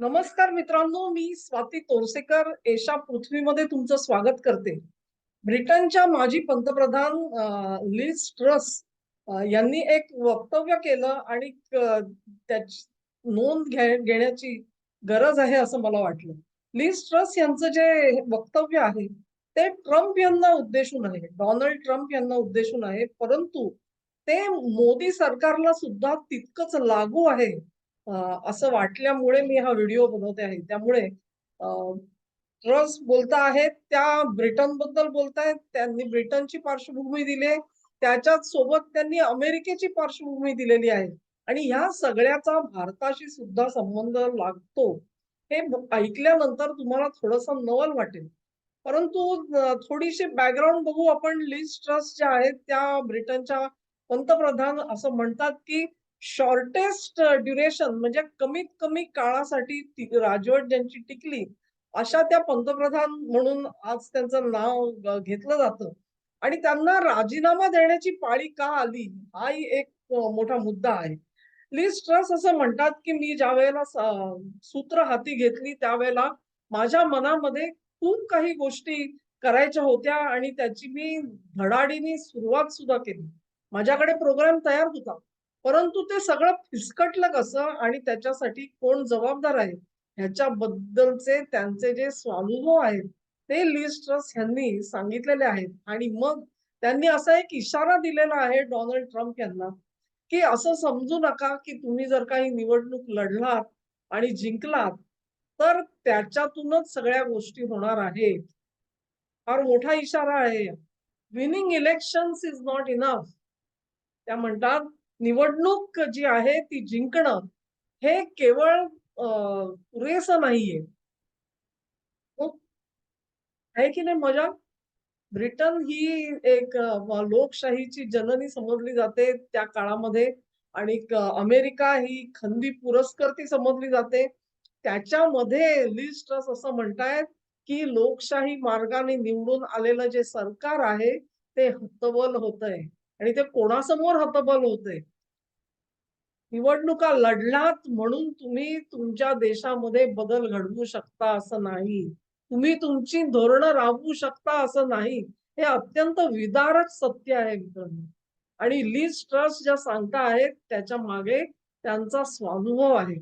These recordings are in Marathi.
नमस्कार मित्रांनो मी स्वाती तोरसेकर. एशा पृथ्वीमध्ये तुमचं स्वागत करते. ब्रिटनच्या माजी पंतप्रधान अ, लिज ट्रस यांनी एक वक्तव्य केलं आणि त्याची नोंद घे घेण्याची गरज आहे असं मला वाटलं. लिज ट्रस यांचं जे वक्तव्य आहे ते ट्रम्प यांना उद्देशून आहे. डॉनाल्ड ट्रम्प यांना उद्देशून आहे. परंतु ते मोदी सरकारला सुद्धा तितकंच लागू आहे. असं वाटल्यामुळे मी हा व्हिडिओ बनवते आहे त्यामुळे ट्रस बोलता आहेत त्या ब्रिटनबद्दल बोलतायत त्यांनी ब्रिटनची पार्श्वभूमी दिली आहे. त्याच्याच सोबत त्यांनी अमेरिकेची पार्श्वभूमी दिलेली आहे आणि ह्या सगळ्याचा भारताशी सुद्धा संबंध लागतो हे ऐकल्यानंतर तुम्हाला थोडस नवल वाटेल परंतु थोडीशी बॅकग्राऊंड बघू आपण लिस्ट ट्रस्ट ज्या आहेत त्या ब्रिटनच्या पंतप्रधान असं म्हणतात की शॉर्टेस्ट ड्युरेशन uh, म्हणजे कमीत कमी काळासाठी राजवट ज्यांची टिकली अशा त्या पंतप्रधान म्हणून आज त्यांचं नाव घेतलं जातं. आणि त्यांना राजीनामा देण्याची पाळी का आली हाही एक मोठा मुद्दा आहे. लिस्ट ट्रस असं म्हणतात की मी ज्या वेळेला सूत्र हाती घेतली त्यावेळेला माझ्या मनामध्ये खूप काही गोष्टी करायच्या होत्या आणि त्याची मी धडाडीने सुरुवात सुद्धा केली. माझ्याकडे प्रोग्राम तयार होता. परंतु ते सगळं फिसकटलं कसं आणि त्याच्यासाठी कोण जबाबदार आहे? ह्याच्याबद्दलचे त्यांचे जे स्वानुभव आहेत ते लिस्ट ट्रस यांनी सांगितलेले आहेत. आणि मग त्यांनी असा एक इशारा दिलेला आहे डोनाल्ड ट्रम्प यांना की असं समजू नका की तुम्ही जर काही निवडणूक लढलात आणि जिंकलात तर त्याच्यातूनच सगळ्या गोष्टी होणार आहेत. फार मोठा इशारा आहे. Winning elections is not enough. त्या म्हणतात निवडणूक जी आहे ती जिंकणं हे केवळ पुरेसं नाहीये. हो, आहे की नाही मजा? ब्रिटन ही एक लोकशाहीची जननी समजली जाते त्या काळामध्ये आणि अमेरिका ही खंदी पुरस्कर्ती समजली जाते. त्याच्यामध्ये लिज ट्रस असं म्हणतायत की लोकशाही मार्गाने निवडून आलेलं जे सरकार आहे ते हतबल होत आहे आणि ते कोणासमोर हतबल होतंय? निवडणुका लढलात म्हणून तुम्ही तुमच्या देशामध्ये बदल घडवू शकता असं नाही. तुम्ही तुमची धोरणं राबवू शकता असं नाही. हे अत्यंत विदारक सत्य आहे मित्रांनो. आणि लीज ट्रस्ट ज्या सांगता आहेत त्याच्यामागे त्यांचा स्वानुभव आहे.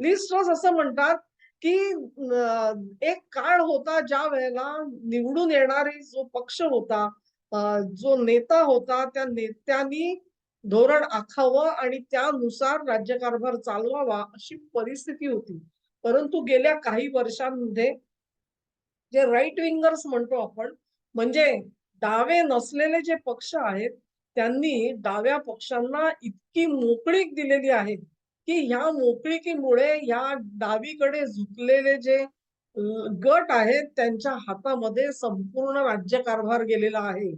लीज ट्रस्ट असं म्हणतात की एक काळ होता ज्या वेळेला निवडून येणारी जो पक्ष होता जो नेता होता त्या नेत्यांनी धोरण आखावं आणि त्यानुसार राज्यकारभार चालवावा अशी परिस्थिती होती. परंतु गेल्या काही वर्षांमध्ये जे राईट विंगर्स म्हणतो आपण म्हणजे डावे नसलेले जे पक्ष आहेत त्यांनी डाव्या पक्षांना इतकी मोकळीक दिलेली आहे की ह्या मोकळीकीमुळे ह्या डावीकडे झुकलेले जे गट आहेत त्यांच्या हातामध्ये संपूर्ण राज्यकारभार गेलेला आहे.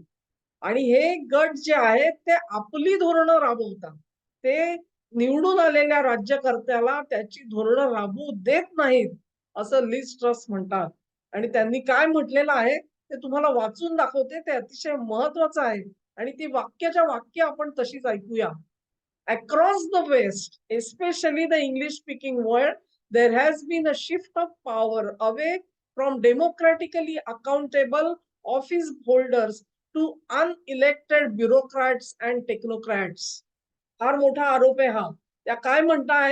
आणि हे गट जे आहेत ते आपली धोरणं राबवतात. ते निवडून आलेल्या राज्यकर्त्याला त्याची धोरणं राबवू देत नाहीत असं लिस्ट ट्रस्ट म्हणतात. आणि त्यांनी काय म्हटलेलं आहे ते तुम्हाला वाचून दाखवते ते अतिशय महत्वाचं आहे. आणि ती वाक्याच्या वाक्य आपण तशीच ऐकूया. Across the west especially the English speaking world there has been a shift of power away from democratically accountable office holders to unelected bureaucrats and technocrats फार मोठा आरोप आहे हा. त्या काय म्हणता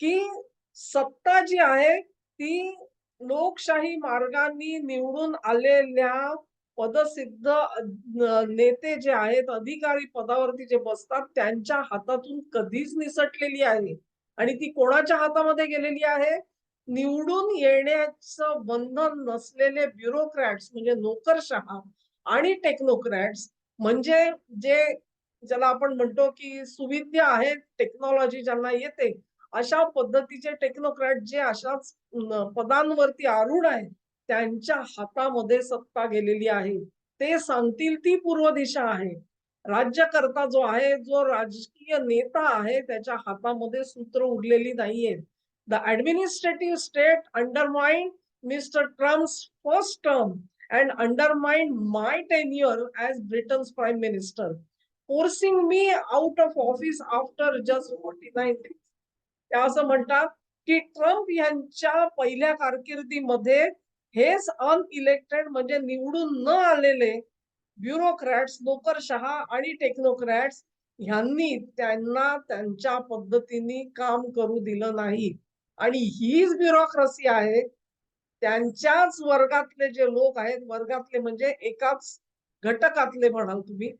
की सत्ता जी आहे ती लोकशाही मार्गाने निवडून आलेल्या पदसिद्ध नेते जे आहेत अधिकारी पदावरती जे बसतात त्यांच्या हातातून कधीच निसटलेली आहे. आणि ती कोणाच्या हातामध्ये गेलेली आहे? निवडून येण्याचं बंधन नसलेले ब्युरोक्रॅट्स म्हणजे नोकरशहा आणि टेक्नोक्रॅट्स म्हणजे जे ज्याला आपण म्हणतो की सुविद्या आहेत टेक्नॉलॉजी ज्यांना येते अशा पद्धतीचे टेक्नोक्रॅट जे अशाच पदांवरती आरूढ आहेत त्यांच्या हातामध्ये सत्ता गेलेली आहे. ते सांगतील ती पूर्व दिशा आहे. राज्यकर्ता जो आहे जो राजकीय नेता आहे त्याच्या हातामध्ये सूत्र उरलेली नाहीयेत the administrative state undermined mister Trump first term and undermined my tenure as Britain's prime minister forcing me out of office after just forty nine त्या असं म्हणतात की ट्रम्प यांच्या पहिल्या कारकिर्दीमध्ये हेच अनइलेक्टेड म्हणजे निवडून न आलेले ब्युरोक्रॅट्स नोकरशहा आणि टेक्नोक्रॅट्स ह्यांनी त्यांना त्यांच्या पद्धतीने काम करू दिलं नाही. आणि हीच ब्युरोक्रसी आहे त्यांच्याच वर्गातले जे लोक आहेत वर्गातले म्हणजे एकाच घटकातले म्हणाल तुम्ही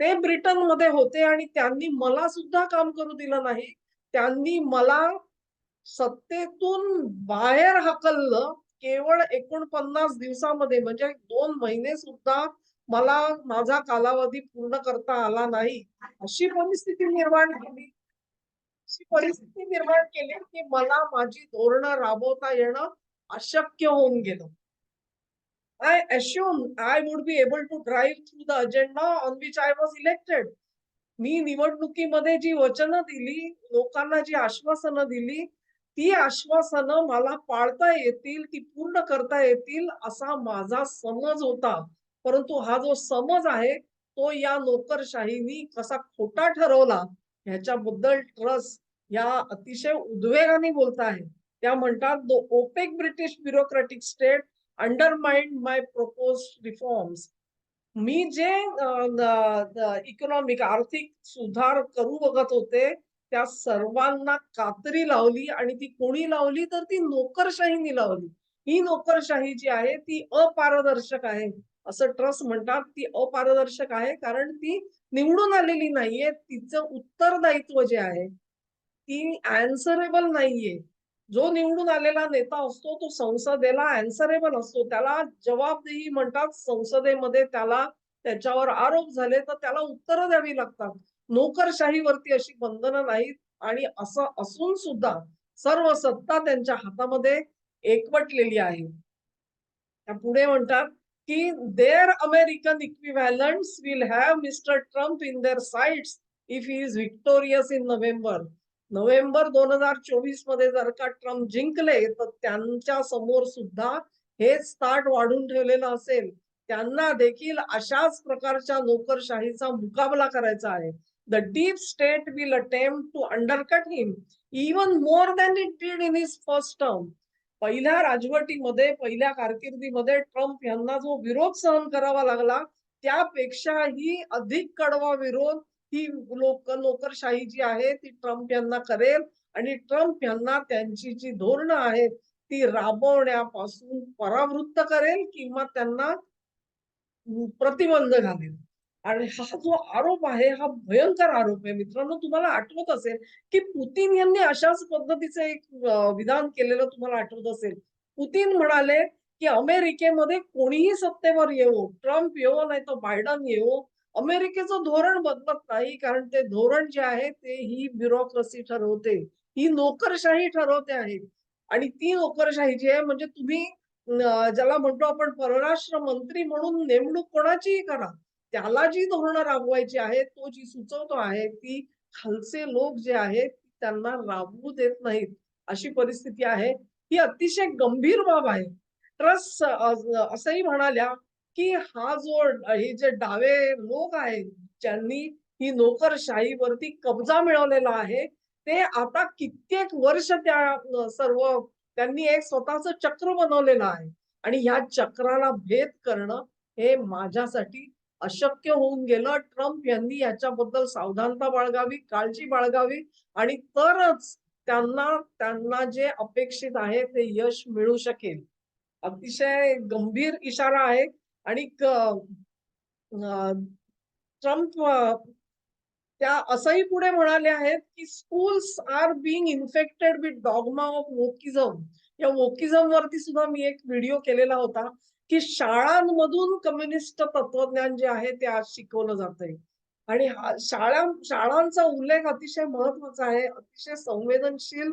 ते ब्रिटनमध्ये होते आणि त्यांनी मला सुद्धा काम करू दिलं नाही. त्यांनी मला सत्तेतून बाहेर हकललं केवळ एकोणपन्नास दिवसामध्ये म्हणजे दोन महिने सुद्धा मला माझा कालावधी पूर्ण करता आला नाही. अशी परिस्थिती निर्माण केली. अशी परिस्थिती निर्माण केली की मला माझी धोरणं राबवता येणं अशक्य होऊन गेलं. I assume I would be able to drive through the agenda on which I was elected मी निवडणुकीमध्ये जी वचनं दिली लोकांना जी आश्वासनं दिली ती आश्वासनं मला पाळता येतील ती पूर्ण करता येतील असा माझा समज होता. परंतु हा जो समज आहे तो या नोकरशाहीनी कसा खोटा ठरवला ह्याच्याबद्दल ट्रस्ट या अतिशय उद्वेगाने बोलत आहे त्या म्हणतात the opaque British bureaucratic state undermine my proposed reforms मी जे इकॉनॉमिक आर्थिक सुधार करू बघत होते त्या सर्वांना कातरी लावली आणि ती कोणी लावली? तर ती नोकरशाहीनी लावली. ही नोकरशाही जी आहे ती अपारदर्शक आहे. असं ट्रस्ट म्हणतात ती अपारदर्शक आहे कारण ती निवडून आलेली नाहीये. तिचं उत्तरदायित्व जे आहे ती अँसरेबल नाहीये. जो निवडून आलेला नेता असतो तो संसदेला अँसरेबल असतो. त्याला जबाबदेही म्हणतात. संसदेमध्ये त्याला त्याच्यावर आरोप झाले तर त्याला उत्तरं द्यावी लागतात. नोकरशाहीवरती अशी बंधनं नाहीत. आणि असं असून सुद्धा सर्व सत्ता त्यांच्या हातामध्ये एकवटलेली आहे. त्या पुढे म्हणतात की their American equivalent will have Mister Trump in their sights if he is victorious in November November दोन हजार चोवीसमध्ये जर का ट्रम्प जिंकले तर त्यांच्यासमोर सुद्धा हेच ताट वाढून ठेवलेलं असेल. त्यांना देखील अशाच प्रकारच्या नोकरशाहीचा मुकाबला करायचा आहे. The deep state will attempt to undercut him even more than it did in his first term पहिल्या राजवटीमध्ये पहिल्या कारकिर्दीमध्ये ट्रम्प यांना जो विरोध सहन करावा लागला त्यापेक्षाही अधिक कडवा विरोध ही लोक नोकरशाही जी आहे ती ट्रम्प यांना करेल. आणि ट्रम्प यांना त्यांची जी धोरणं आहेत ती राबवण्यापासून परावृत्त करेल किंवा त्यांना प्रतिबंध घालेल. आणि हा जो आरोप आहे हा भयंकर आरोप आहे. मित्रांनो तुम्हाला आठवत असेल की पुतीन यांनी अशाच पद्धतीचं एक विधान केलेलं तुम्हाला आठवत असेल. पुतीन म्हणाले की अमेरिकेमध्ये कोणीही सत्तेवर येवो ट्रम्प येवो नाही तर बायडन येवो अमेरिकेचं धोरण बदलत नाही कारण ते धोरण जे आहे ते ही ब्युरोक्रेसी ठरवते ही नोकरशाही ठरवते आहे. आणि ती नोकरशाही जी आहे म्हणजे तुम्ही ज्याला म्हणतो आपण परराष्ट्र मंत्री म्हणून नेमणूक कोणाचीही करा त्याला जी धोरणं राबवायची आहेत तो जी सुचवतो आहे ती खालचे लोक जे आहेत त्यांना राबवू देत नाहीत अशी परिस्थिती आहे. ही अतिशय गंभीर बाब आहे. ट्रस्ट असंही म्हणाल्या की हा जो हे जे डावे लोक आहेत ज्यांनी ही नोकरशाहीवरती कब्जा मिळवलेला आहे ते आता कित्येक वर्ष त्या सर्व त्यांनी एक स्वतःच चक्र बनवलेलं आहे. आणि ह्या चक्राला भेद करणं हे माझ्यासाठी अशक्य होऊन गेलं. ट्रम्प यांनी याच्याबद्दल सावधानता बाळगावी काळजी बाळगावी आणि तरच त्यांना त्यांना जे अपेक्षित आहे ते यश मिळू शकेल. अतिशय गंभीर इशारा आहे. आणि ट्रम्प त्या असंही पुढे म्हणाले आहेत की schools are being infected with dogma of wokism या वोकिझम वरती सुद्धा मी एक व्हिडिओ केलेला होता की शाळांमधून कम्युनिस्ट तत्वज्ञान जे आहे ते आज शिकवलं जात आहे आणि शाळा शाळांचा उल्लेख अतिशय महत्त्वाचा आहे अतिशय संवेदनशील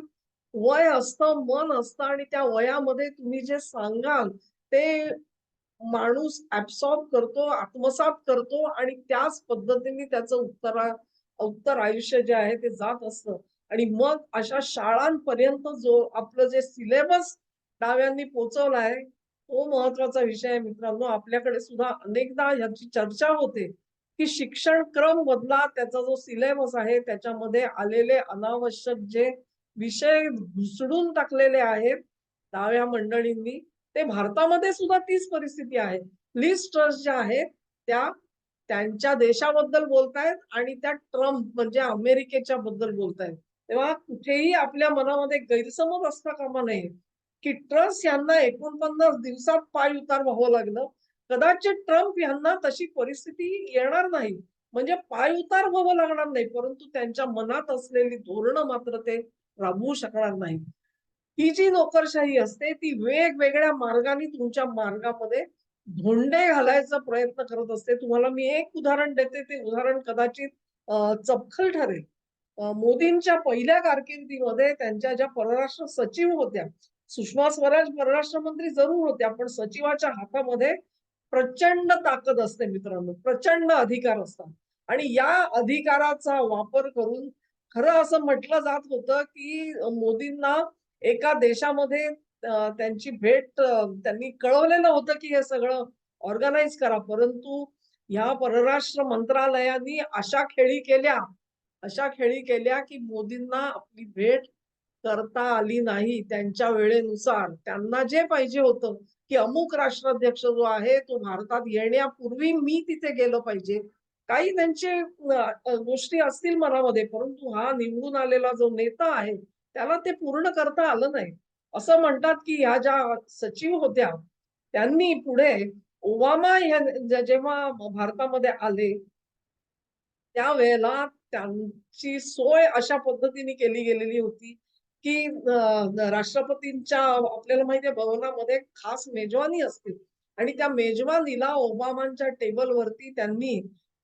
वय असतं मन असतं आणि त्या वयामध्ये तुम्ही जे सांगाल ते माणूस ऍब्सॉर्ब करतो आत्मसात करतो आणि त्याच पद्धतीने त्याचं उत्तर उत्तर आयुष्य जे आहे ते जात असतं. आणि मग अशा शाळांपर्यंत जो आपलं जे सिलेबस डाव्यांनी पोचवला आहे तो महत्त्वाचा विषय आहे मित्रांनो. आपल्याकडे सुद्धा अनेकदा याची चर्चा होते की शिक्षण क्रम बदला त्याचा जो सिलेबस आहे त्याच्यामध्ये आलेले अनावश्यक जे विषय घुसडून टाकलेले आहेत डाव्या मंडळींनी ते भारतामध्ये सुद्धा तीच परिस्थिती आहे. लिस्ट ट्रस्ट ज्या आहेत त्या त्यांच्या देशाबद्दल बोलतायत आणि त्या ट्रम्प म्हणजे अमेरिकेच्या बद्दल बोलतायत. तेव्हा कुठेही आपल्या मनामध्ये गैरसमज असता कामा नये. की ट्रम्प यांना एकोणपन्नास दिवसात पाय उतार व्हावं लागलं. कदाचित ट्रम्प यांना तशी परिस्थिती येणार नाही. म्हणजे पाय उतार व्हावं लागणार नाही परंतु त्यांच्या मनात असलेली धोरणं मात्र ते राबवू शकणार नाही ही जी नोकरशाही असते ती वेगवेगळ्या मार्गाने तुमच्या मार्गामध्ये धोंडे घालायचा प्रयत्न करत असते. तुम्हाला मी एक उदाहरण देते ते उदाहरण कदाचित चपखल ठरेल. मोदींच्या पहिल्या कारकिर्दीमध्ये त्यांच्या ज्या परराष्ट्र सचिव होत्या सुषमा स्वराज परराष्ट्र मंत्री जरूर होत्या पण सचिवाच्या हातामध्ये प्रचंड ताकद असते मित्रांनो प्रचंड अधिकार असतात. आणि या अधिकाराचा वापर करून खरं असं म्हटलं जात होतं की मोदींना एका देशामध्ये त्यांची भेट त्यांनी कळवलेलं होतं की हे सगळं ऑर्गनाईज करा. परंतु ह्या परराष्ट्र मंत्रालयाने अशा खेळी केल्या अशा खेळी केल्या की मोदींना आपली भेट करता आली नाही त्यांच्या वेळेनुसार. त्यांना जे पाहिजे होतं की अमुक राष्ट्राध्यक्ष जो आहे तो भारतात येण्यापूर्वी मी तिथे गेलो पाहिजे. काही त्यांचे गोष्टी असतील मनामध्ये परंतु हा निवडून आलेला जो नेता आहे त्याला ते पूर्ण करता आलं नाही. असं म्हणतात की ह्या ज्या सचिव होत्या त्यांनी पुढे ओबामा ह्या जेव्हा भारतामध्ये आले त्यावेळेला त्यांची सोय अशा पद्धतीने केली गेलेली होती की राष्ट्रपतींच्या आपल्याला माहिती आहे भवनामध्ये खास मेजवानी असते. आणि त्या मेजवानीला ओबामांच्या टेबलवरती त्यांनी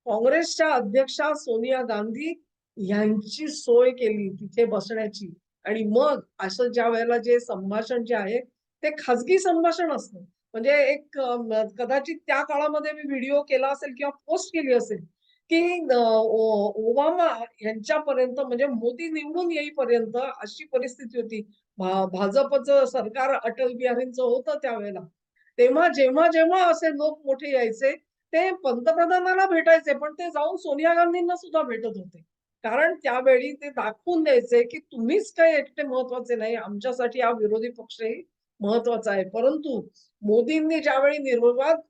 काँग्रेसच्या अध्यक्षा सोनिया गांधी यांची सोय केली तिथे बसण्याची. आणि मग असं ज्या वेळेला जे संभाषण जे आहे ते खाजगी संभाषण असतं. म्हणजे एक कदाचित त्या काळामध्ये मी व्हिडिओ केला असेल किंवा पोस्ट केली असेल की ओबामा यांच्यापर्यंत म्हणजे मोदी निवडून येईपर्यंत अशी परिस्थिती होती. भा- भाजपचं सरकार अटल बिहारींचं होतं त्यावेळेला. तेव्हा जेव्हा जेव्हा असे लोक मोठे यायचे ते पंतप्रधानाला भेटायचे पण ते जाऊन सोनिया गांधींना सुद्धा भेटत होते. कारण त्यावेळी ते दाखवून द्यायचे की तुम्हीच काही एकटे महत्त्वाचे नाही. आमच्यासाठी हा विरोधी पक्षही महत्त्वाचा आहे. परंतु मोदींनी ज्यावेळी निर्विवाद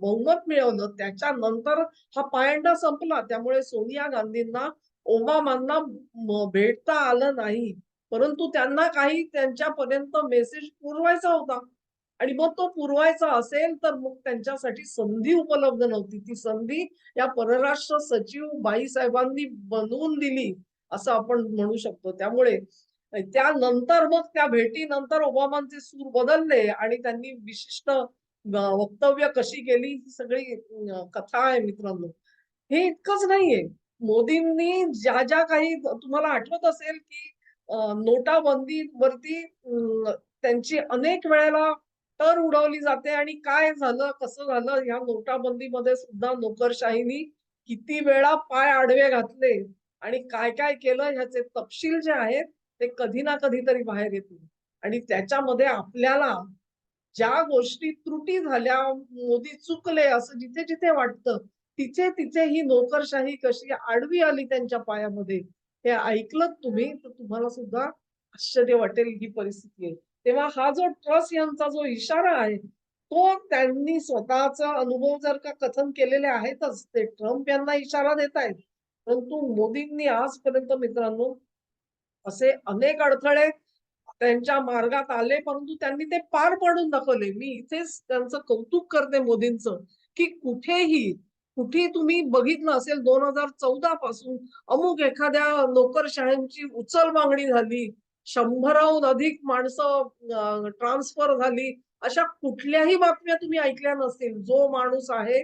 बहुमत मिळवलं त्याच्यानंतर हा पायंडा संपला. त्यामुळे सोनिया गांधींना ओबामांना भेटता आलं नाही. परंतु त्यांना काही त्यांच्यापर्यंत मेसेज पुरवायचा होता. आणि मग तो पुरवायचा असेल तर मग त्यांच्यासाठी संधी उपलब्ध नव्हती. ती संधी या परराष्ट्र सचिव बाईसाहेबांनी बनवून दिली असं आपण म्हणू शकतो. त्यामुळे त्यानंतर मग त्या भेटीनंतर ओबामांचे सूर बदलले आणि त्यांनी विशिष्ट वक्तव्य कशी केली ही सगळी कथा आहे मित्रांनो. हे इतकंच नाहीये. मोदींनी ज्या ज्या काही तुम्हाला आठवत असेल की नोटाबंदी वरती त्यांची अनेक वेळेला टर उडवली जाते. आणि काय झालं? कसं झालं? या नोटाबंदीमध्ये सुद्धा नोकरशाहीनी किती वेळा पाय आडवे घातले आणि काय काय केलं? ह्याचे तपशील जे आहेत ते कधी ना कधीतरी बाहेर येतील. आणि त्याच्यामध्ये आपल्याला ज्या गोष्टी त्रुटी झाल्या मोदी चुकले असं जिथे जिथे वाटतं तिथे तिथे ही नोकरशाही कशी आडवी आली त्यांच्या पायामध्ये हे ऐकलं तुम्ही? तर तुम्हाला सुद्धा आश्चर्य वाटेल ही परिस्थिती आहे. तेव्हा हा जो ट्रस्ट यांचा जो इशारा आहे तो त्यांनी स्वतःचा अनुभव जर का कथन केलेले आहेतच ते ट्रम्प यांना इशारा देत आहेत. परंतु मोदींनी आजपर्यंत मित्रांनो असे अनेक अडथळे त्यांच्या मार्गात आले परंतु त्यांनी ते पार पाडून दाखवले. मी इथेच त्यांचं कौतुक करते मोदींचं की कुठेही कुठे तुम्ही बघितलं असेल दोन हजार चौदा पासून अमुक एखाद्या नोकरशाहींची उचल मागणी झाली शंभराहून अधिक माणसं ट्रान्सफर झाली अशा कुठल्याही बातम्या तुम्ही ऐकल्या नसतील. जो माणूस आहे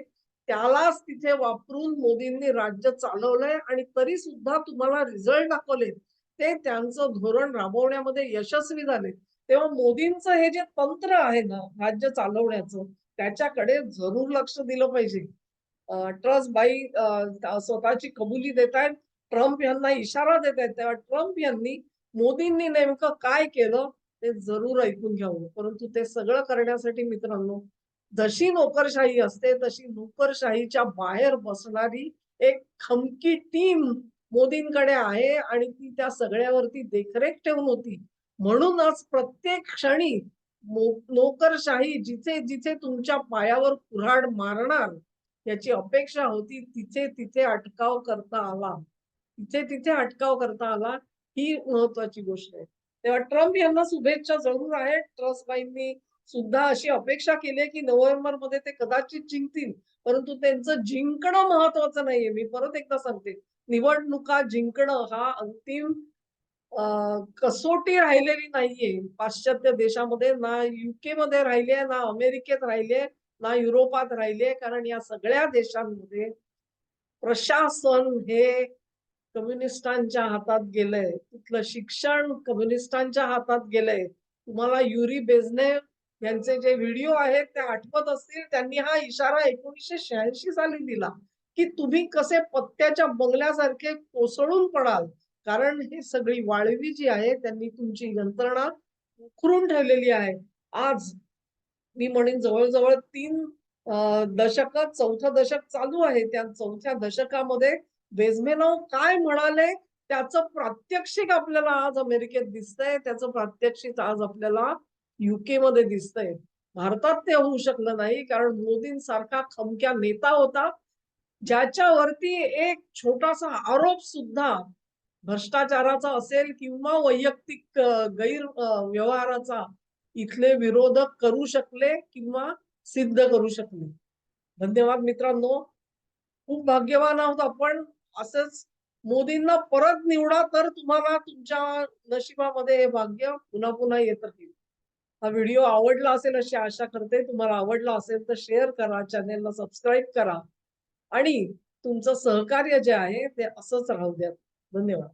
त्यालाच तिथे वापरून मोदींनी राज्य चालवलंय आणि तरी सुद्धा तुम्हाला रिझल्ट दाखवले ते त्यांचं धोरण राबवण्यामध्ये यशस्वी झाले तेव्हा मोदींचं हे जे तंत्र आहे ना राज्य चालवण्याचं त्याच्याकडे जरूर लक्ष दिलं पाहिजे. ट्रस्ट बाई स्वतःची कबुली देत आहेत ट्रम्प यांना इशारा देत आहेत तेव्हा ट्रम्प यांनी मोदींनी नेमकं काय केलं ते जरूर ऐकून घ्यावं हो. परंतु ते सगळं करण्यासाठी मित्रांनो जशी नोकरशाही असते तशी नोकरशाहीच्या बाहेर बसणारी एक खमकी टीम मोदींकडे आहे आणि ती त्या सगळ्यावरती देखरेख ठेवून होती. म्हणूनच प्रत्येक क्षणी नोकरशाही जिथे जिथे तुमच्या पायावर कुऱ्हाड मारणार याची अपेक्षा होती तिथे तिथे अटकाव करता आला. तिथे तिथे अटकाव करता आला ही महत्वाची गोष्ट आहे. तेव्हा ट्रम्प यांना शुभेच्छा जरूर आहे. ट्रस्टबाईंनी सुद्धा अशी अपेक्षा केली आहे की नोव्हेंबरमध्ये ते कदाचित जिंकतील. परंतु त्यांचं जिंकणं महत्वाचं नाहीये. मी परत एकदा सांगते. निवडणुका जिंकणं हा अंतिम कसोटी राहिलेली नाहीये. पाश्चात्य देशामध्ये ना युके मध्ये राहिले ना अमेरिकेत राहिले ना युरोपात राहिले. कारण या सगळ्या देशांमध्ये प्रशासन हे कम्युनिस्टांच्या हातात गेलंय तिथलं शिक्षण कम्युनिस्टांच्या हातात गेलंय. तुम्हाला युरी बेझने यांचे जे व्हिडिओ आहेत ते आठवत असतील त्यांनी हा इशारा एकोणीसशे शहाऐंशी साली दिला की तुम्ही कसे पत्त्याच्या बंगल्यासारखे कोसळून पडाल. कारण ही सगळी वाळवी जी आहे त्यांनी तुमची यंत्रणा उखरून ठेवलेली आहे. आज मी म्हणेन जवळजवळ तीन दशक चौथं दशक चालू आहे. त्या चौथ्या दशकामध्ये बेझमेनॉव काय म्हणाले त्याचं प्रात्यक्षिक आपल्याला आज अमेरिकेत दिसतंय त्याचं प्रात्यक्षिक आज आपल्याला युके मध्ये दिसतंय. भारतात ते होऊ शकलं नाही कारण मोदींसारखा खमक्या नेता होता ज्याच्यावरती एक छोटासा आरोप सुद्धा भ्रष्टाचाराचा असेल किंवा वैयक्तिक गैर व्यवहाराचा इथले विरोधक करू शकले किंवा सिद्ध करू शकले. धन्यवाद मित्रांनो. खूप भाग्यवान आहोत आपण. असंच मोदींना परत निवडा तर तुम्हाला तुमच्या नशिबामध्ये हे भाग्य पुन्हा पुन्हा येत राहील. हा व्हिडिओ आवडला असेल अशी आशा करते. तुम्हाला आवडला असेल तर शेअर करा चॅनेलला सबस्क्राईब करा. आणि तुमचं सहकार्य जे आहे ते असंच राहू द्या. धन्यवाद.